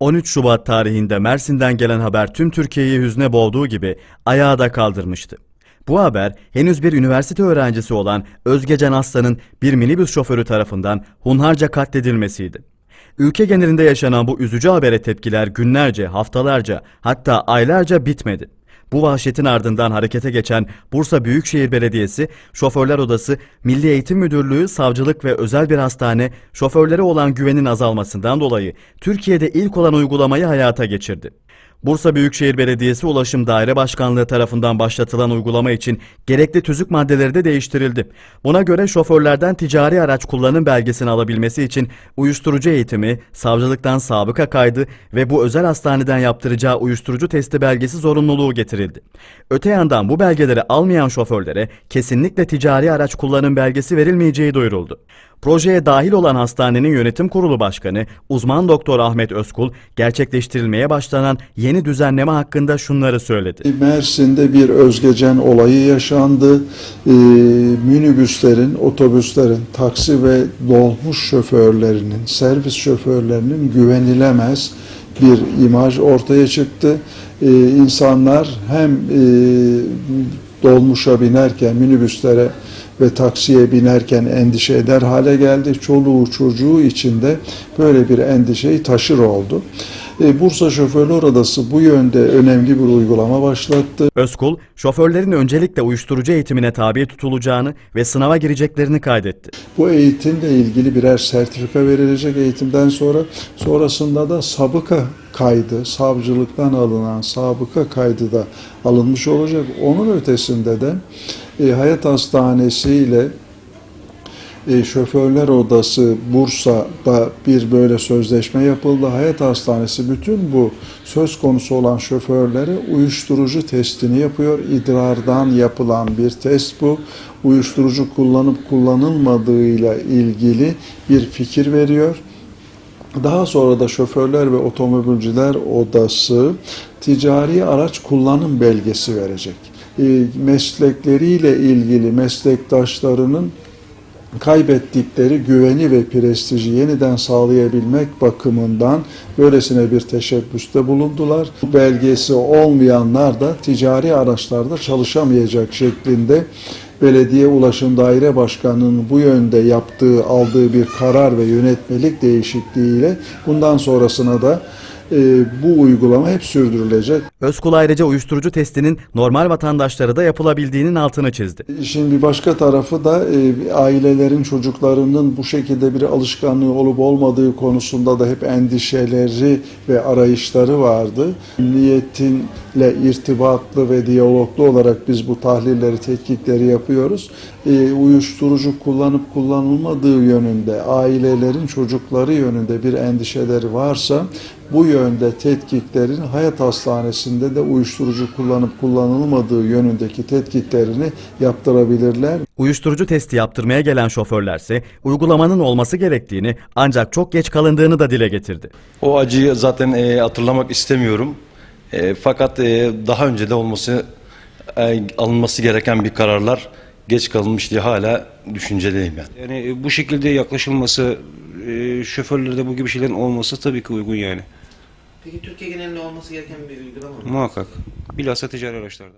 13 Şubat tarihinde Mersin'den gelen haber tüm Türkiye'yi hüzne boğduğu gibi ayağa da kaldırmıştı. Bu haber henüz bir üniversite öğrencisi olan Özgecan Aslan'ın bir minibüs şoförü tarafından hunharca katledilmesiydi. Ülke genelinde yaşanan bu üzücü habere tepkiler günlerce, haftalarca hatta aylarca bitmedi. Bu vahşetin ardından harekete geçen Bursa Büyükşehir Belediyesi, Şoförler Odası, Milli Eğitim Müdürlüğü, Savcılık ve özel bir hastane şoförlere olan güvenin azalmasından dolayı Türkiye'de ilk olan uygulamayı hayata geçirdi. Bursa Büyükşehir Belediyesi Ulaşım Daire Başkanlığı tarafından başlatılan uygulama için gerekli tüzük maddeleri de değiştirildi. Buna göre şoförlerden ticari araç kullanım belgesini alabilmesi için uyuşturucu eğitimi, savcılıktan sabıka kaydı ve bu özel hastaneden yaptıracağı uyuşturucu testi belgesi zorunluluğu getirildi. Öte yandan bu belgeleri almayan şoförlere kesinlikle ticari araç kullanım belgesi verilmeyeceği duyuruldu. Projeye dahil olan hastanenin yönetim kurulu başkanı uzman doktor Ahmet Özkul gerçekleştirilmeye başlanan yeni düzenleme hakkında şunları söyledi. Mersin'de bir özgecen olayı yaşandı. Ee, minibüslerin, otobüslerin, taksi ve dolmuş şoförlerinin, servis şoförlerinin güvenilemez bir imaj ortaya çıktı. Ee, insanlar hem e, dolmuşa binerken, minibüslere ve taksiye binerken endişe eder hale geldi. Çoluğu çocuğu içinde böyle bir endişeyi taşır oldu. E, Bursa Şoförler Odası bu yönde önemli bir uygulama başlattı. Özkul, şoförlerin öncelikle uyuşturucu eğitimine tabi tutulacağını ve sınava gireceklerini kaydetti. Bu eğitimle ilgili birer sertifika verilecek eğitimden sonra sonrasında da sabıka kaydı, savcılıktan alınan sabıka kaydı da alınmış olacak. Onun ötesinde de e, Hayat Hastanesi ile e, Şoförler Odası Bursa'da bir böyle sözleşme yapıldı. Hayat Hastanesi bütün bu söz konusu olan şoförlere uyuşturucu testini yapıyor. İdrardan yapılan bir test bu. Uyuşturucu kullanıp kullanılmadığıyla ilgili bir fikir veriyor. Daha sonra da Şoförler ve Otomobilciler Odası ticari araç kullanım belgesi verecek. E, Meslekleriyle ilgili meslektaşlarının kaybettikleri güveni ve prestiji yeniden sağlayabilmek bakımından böylesine bir teşebbüste bulundular. Bu belgesi olmayanlar da ticari araçlarda çalışamayacak şeklinde Belediye Ulaşım Daire Başkanı'nın bu yönde yaptığı, aldığı bir karar ve yönetmelik değişikliğiyle bundan sonrasına da bu uygulama hep sürdürülecek. Özkul ayrıca uyuşturucu testinin normal vatandaşlara da yapılabildiğinin altını çizdi. İşin bir başka tarafı da e, ailelerin çocuklarının bu şekilde bir alışkanlığı olup olmadığı konusunda da hep endişeleri ve arayışları vardı. Emniyetinle irtibatlı ve diyaloglu olarak biz bu tahlilleri, tetkikleri yapıyoruz. E, uyuşturucu kullanıp kullanılmadığı yönünde, ailelerin çocukları yönünde bir endişeleri varsa bu yönde tetkiklerin Hayat Hastanesi'nde de uyuşturucu kullanıp kullanılmadığı yönündeki tetkiklerini yaptırabilirler. Uyuşturucu testi yaptırmaya gelen şoförlerse uygulamanın olması gerektiğini ancak çok geç kalındığını da dile getirdi. O acıyı zaten e, hatırlamak istemiyorum. E, fakat e, daha önce de olması e, alınması gereken bir kararlar geç kalınmış diye hala düşünceliyim yani. Yani e, bu şekilde yaklaşılması, e, şoförlerde bu gibi şeylerin olması tabii ki uygun yani. Peki Türkiye genelinde olması gereken bir uygulama mı? Muhakkak. Bilhassa ticari araçlarda.